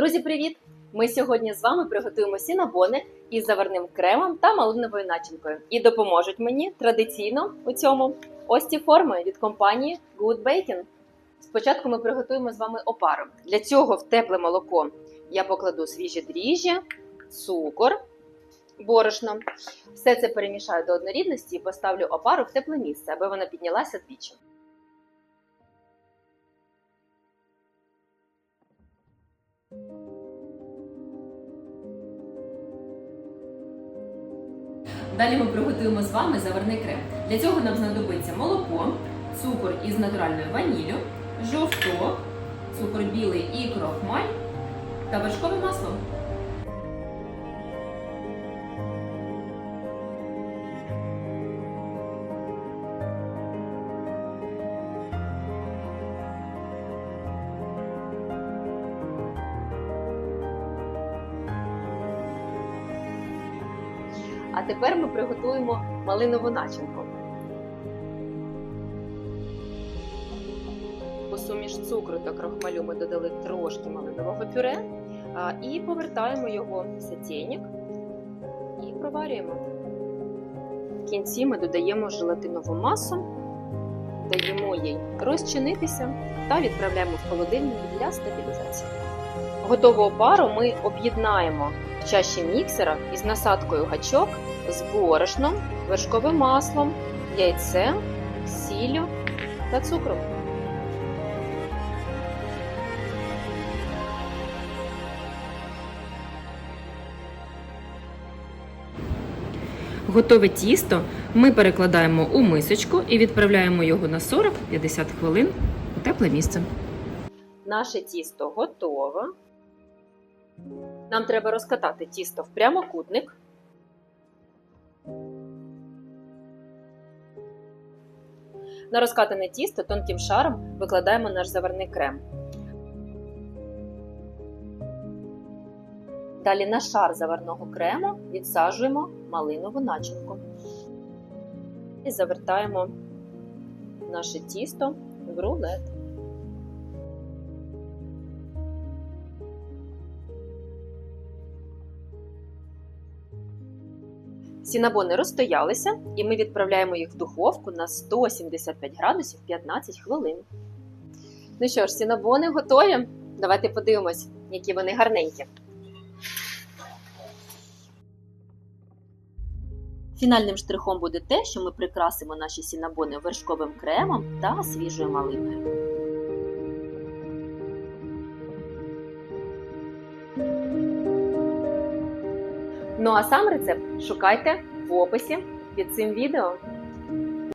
Друзі, привіт! Ми сьогодні з вами приготуємо сінабони із заварним кремом та малиновою начинкою. І допоможуть мені традиційно у цьому ось ці форми від компанії Good Baking. Спочатку ми приготуємо з вами опару. Для цього в тепле молоко я покладу свіжі дріжджі, цукор, борошно. Все це перемішаю до однорідності і поставлю опару в тепле місце, аби вона піднялася двічі. Далі ми приготуємо з вами заварний крем. Для цього нам знадобиться молоко, цукор із натуральною ваніллю, жовток, цукор білий і крохмаль та вершкове масло. А тепер ми приготуємо малинову начинку. У суміш цукру та крохмалю ми додали трошки малинового пюре і повертаємо його в сотейник і проварюємо. В кінці ми додаємо желатинову масу, даємо їй розчинитися та відправляємо в холодильник для стабілізації. Готову опару ми об'єднаємо в чаші міксера із насадкою гачок з борошном, вершковим маслом, яйцем, сіллю та цукром. Готове тісто ми перекладаємо у мисочку і відправляємо його на 40-50 хвилин у тепле місце. Наше тісто готове. Нам треба розкатати тісто в прямокутник. На розкатане тісто тонким шаром викладаємо наш заварний крем. Далі на шар заварного крему відсаджуємо малинову начинку. І завертаємо наше тісто в рулет. Сінабони розстоялися, і ми відправляємо їх в духовку на 175 градусів 15 хвилин. Ну що ж, сінабони готові. Давайте подивимось, які вони гарненькі. Фінальним штрихом буде те, що ми прикрасимо наші сінабони вершковим кремом та свіжою малиною. Ну а сам рецепт шукайте в описі під цим відео.